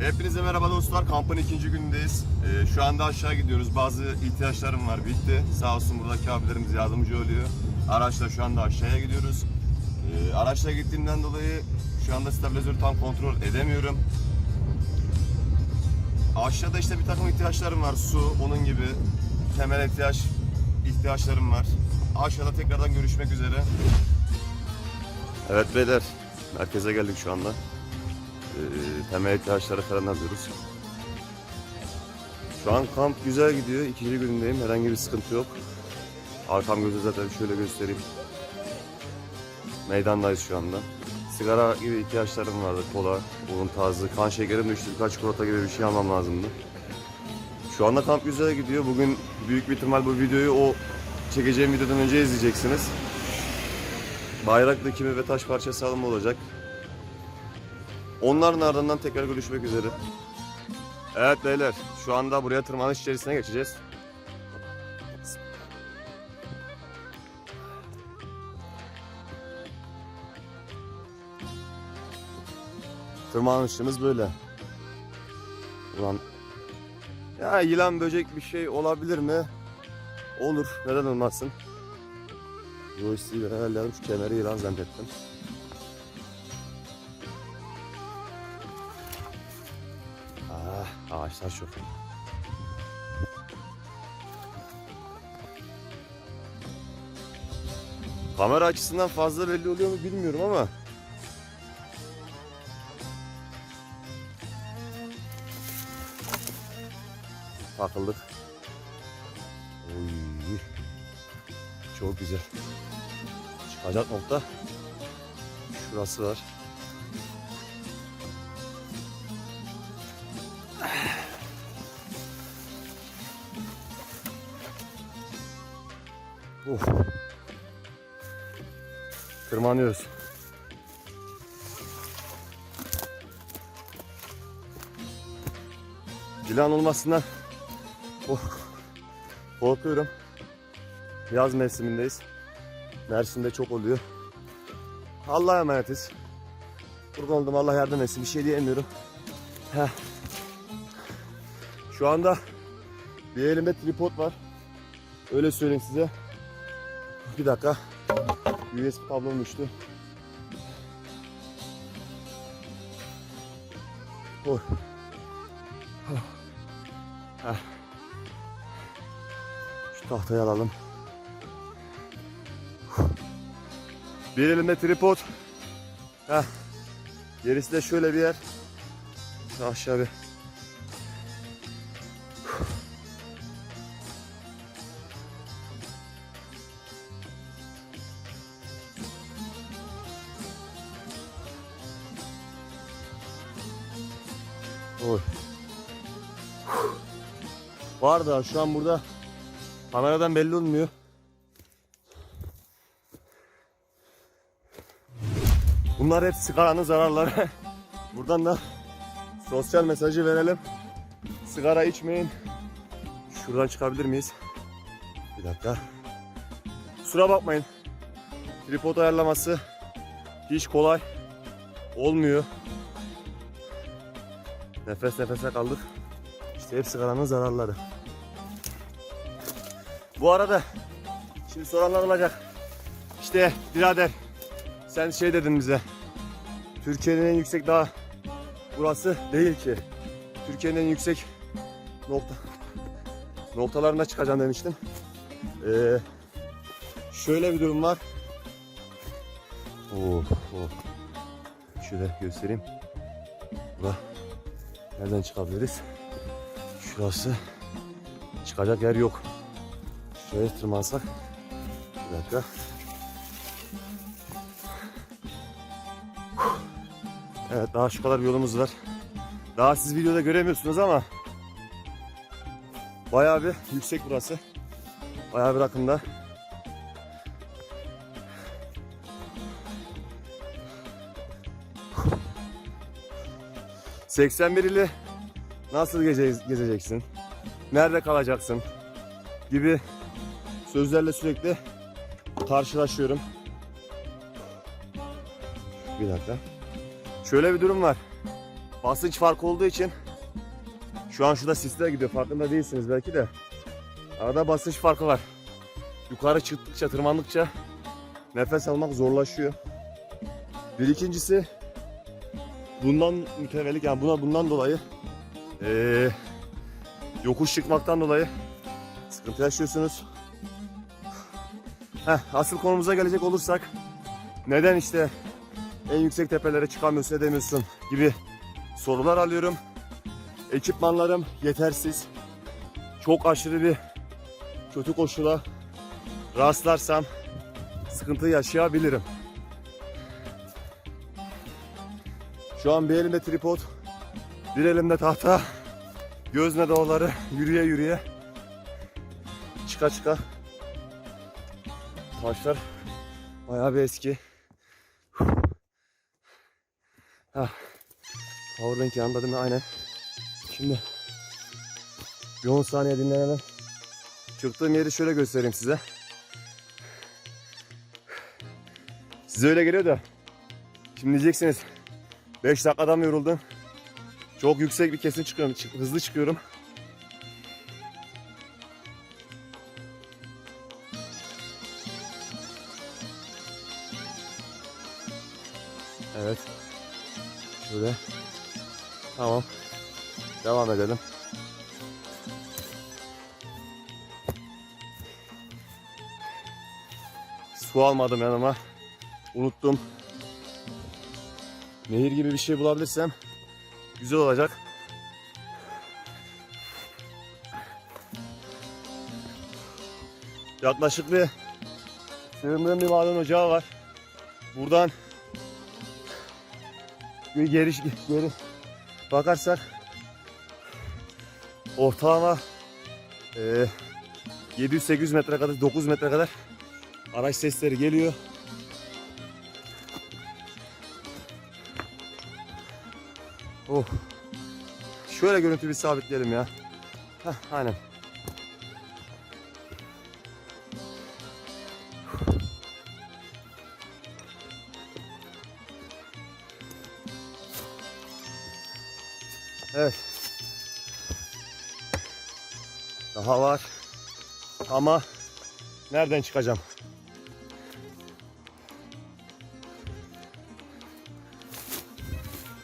Hepinize merhaba dostlar. Kampın ikinci günündeyiz. Ee, şu anda aşağı gidiyoruz. Bazı ihtiyaçlarım var. Bitti. Sağ olsun buradaki abilerimiz yardımcı oluyor. Araçla şu anda aşağıya gidiyoruz. Ee, araçla gittiğimden dolayı şu anda stabilizörü tam kontrol edemiyorum. Aşağıda işte bir takım ihtiyaçlarım var. Su, onun gibi temel ihtiyaç ihtiyaçlarım var. Aşağıda tekrardan görüşmek üzere. Evet beyler, merkeze geldik şu anda. Ee, temel ihtiyaçları falan alıyoruz. Şu an kamp güzel gidiyor. İkinci günündeyim. Herhangi bir sıkıntı yok. Arkam gözü zaten şöyle göstereyim. Meydandayız şu anda. Sigara gibi ihtiyaçlarım vardı. Kola, un tazı, kan şekerim düştü. Birkaç çikolata gibi bir şey almam lazımdı. Şu anda kamp güzel gidiyor. Bugün büyük bir ihtimal bu videoyu o çekeceğim videodan önce izleyeceksiniz. Bayrak dikimi ve taş parçası alımı olacak. Onların ardından tekrar görüşmek üzere. Evet beyler, şu anda buraya tırmanış içerisine geçeceğiz. Tırmanışımız böyle. Ulan ya yılan böcek bir şey olabilir mi? Olur. Neden olmasın? Joystick'i ben ayarladım. Şu kemeri yılan zannettim. Ağaçlar çok iyi. Kamera açısından fazla belli oluyor mu bilmiyorum ama takıldık. Oy. Çok güzel. Çıkacak nokta şurası var. Of. Tırmanıyoruz. Yılan olmasından korkuyorum. Yaz mevsimindeyiz. Mersin'de çok oluyor. Allah'a emanetiz. Kurban oldum Allah yardım etsin. Bir şey diyemiyorum. Heh. Şu anda bir elimde tripod var. Öyle söyleyeyim size. Bir dakika. USB kablom düştü. Oy. Şu tahtayı alalım. Bir elimde tripod. Heh. Gerisi de şöyle bir yer. Aşağı bir. Oy. Var da şu an burada kameradan belli olmuyor. Bunlar hep sigaranın zararları. Buradan da sosyal mesajı verelim. Sigara içmeyin. Şuradan çıkabilir miyiz? Bir dakika. Kusura bakmayın. Tripod ayarlaması hiç kolay olmuyor. Nefes nefese kaldık. İşte hep sigaranın zararları. Bu arada şimdi soranlar olacak. İşte birader sen şey dedin bize. Türkiye'nin en yüksek dağı burası değil ki. Türkiye'nin en yüksek nokta noktalarına çıkacağım demiştim. Ee, şöyle bir durum var. Oo, oo. Şöyle göstereyim. Bura. Nereden çıkabiliriz? Şurası. Çıkacak yer yok. Şöyle tırmansak. Bir dakika. Evet daha şu kadar bir yolumuz var. Daha siz videoda göremiyorsunuz ama bayağı bir yüksek burası. Bayağı bir rakımda. ...81 ili nasıl geze- gezeceksin? Nerede kalacaksın? Gibi sözlerle sürekli karşılaşıyorum. Bir dakika. Şöyle bir durum var. basınç farkı olduğu için şu an şurada sisler gidiyor. Farkında değilsiniz belki de. Arada basınç farkı var. Yukarı çıktıkça, tırmandıkça nefes almak zorlaşıyor. Bir ikincisi bundan mütevellik yani buna bundan dolayı eee, yokuş çıkmaktan dolayı sıkıntı yaşıyorsunuz. Heh, asıl konumuza gelecek olursak neden işte en yüksek tepelere çıkamıyorsun edemiyorsun gibi sorular alıyorum. Ekipmanlarım yetersiz. Çok aşırı bir kötü koşula rastlarsam sıkıntı yaşayabilirim. Şu an bir elimde tripod, bir elimde tahta, gözüne dağları yürüye yürüye çıka çıka taşlar bayağı bir eski. Ha. Powerbank yanında değil mi? Aynen. Şimdi bir 10 saniye dinlenelim. Çıktığım yeri şöyle göstereyim size. Size öyle geliyor da. Şimdi diyeceksiniz 5 dakikada mı yoruldun? Çok yüksek bir kesin çıkıyorum. çık- Hızlı çıkıyorum. Evet. Şöyle. Tamam. Devam edelim. Su almadım yanıma. Unuttum. Nehir gibi bir şey bulabilirsem güzel olacak. Yaklaşık bir sığındığım bir maden ocağı var. Buradan bir geri, geri bakarsak ortalama eee 700-800 metre kadar 9 metre kadar araç sesleri geliyor. Oh. Şöyle görüntü bir sabitleyelim ya. Heh, aynen. Evet. Daha var. Ama nereden çıkacağım?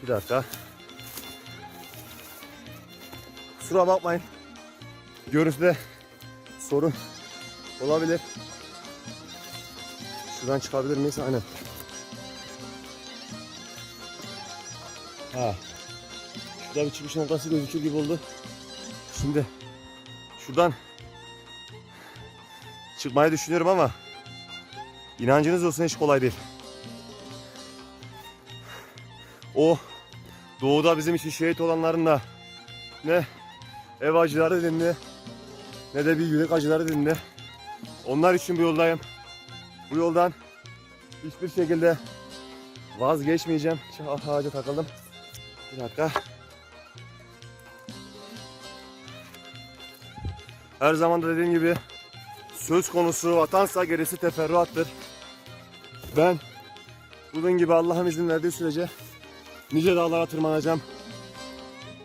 Bir dakika. Kusura bakmayın. Görüntüde sorun olabilir. Şuradan çıkabilir miyiz? Aynen. Ha. Şurada bir çıkış noktası gözükür gibi oldu. Şimdi şuradan çıkmayı düşünüyorum ama inancınız olsun hiç kolay değil. O doğuda bizim için şehit olanların da ne ev acıları dinli ne de bir yürek acıları dinli. Onlar için bu yoldayım. Bu yoldan hiçbir şekilde vazgeçmeyeceğim. Şu ağaca takıldım. Bir dakika. Her zaman da dediğim gibi söz konusu vatansa gerisi teferruattır. Ben bunun gibi Allah'ın izin verdiği sürece nice dağlara tırmanacağım.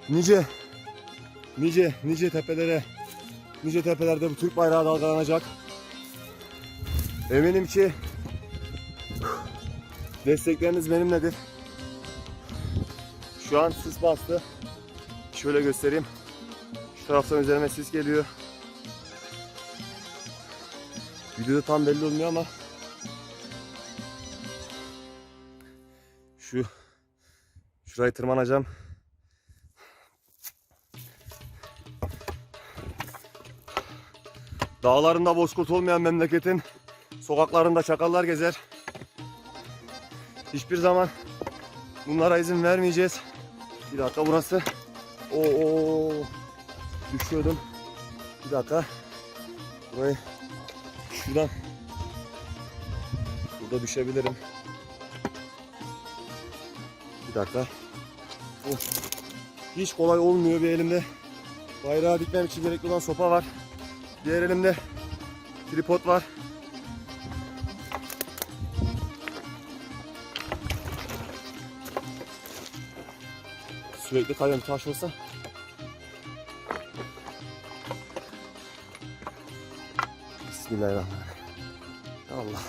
Nice nice nice tepelere nice tepelerde bu Türk bayrağı dalgalanacak. Eminim ki destekleriniz benimledir. Şu an sis bastı. Şöyle göstereyim. Şu taraftan üzerime sis geliyor. Videoda tam belli olmuyor ama şu şurayı tırmanacağım. Dağlarında bozkurt olmayan memleketin sokaklarında çakallar gezer. Hiçbir zaman bunlara izin vermeyeceğiz. Bir dakika burası. Oo, düşüyordum. Bir dakika. Burayı şuradan burada düşebilirim. Bir dakika. Oh. Hiç kolay olmuyor bir elimde. Bayrağı dikmem için gerekli olan sopa var. Diğer elimde tripod var. Sürekli kayıyorum taş olsa. Bismillahirrahmanirrahim. Allah.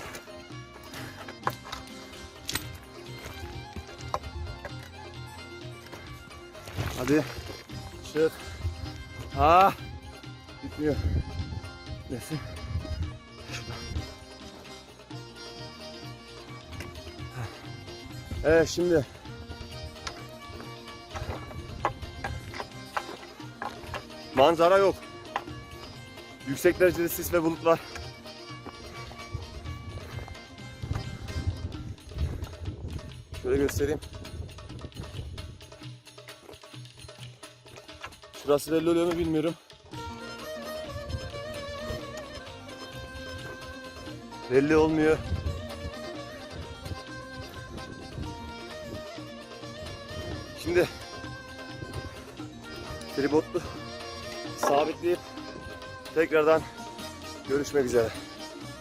Hadi. Çık. Ha. Bitmiyor. Nefes. Evet şimdi. Manzara yok. Yüksek derecede sis ve bulutlar. Şöyle göstereyim. Şurası belli oluyor mu bilmiyorum. Belli olmuyor. Şimdi tripodlu sabitleyip tekrardan görüşmek üzere.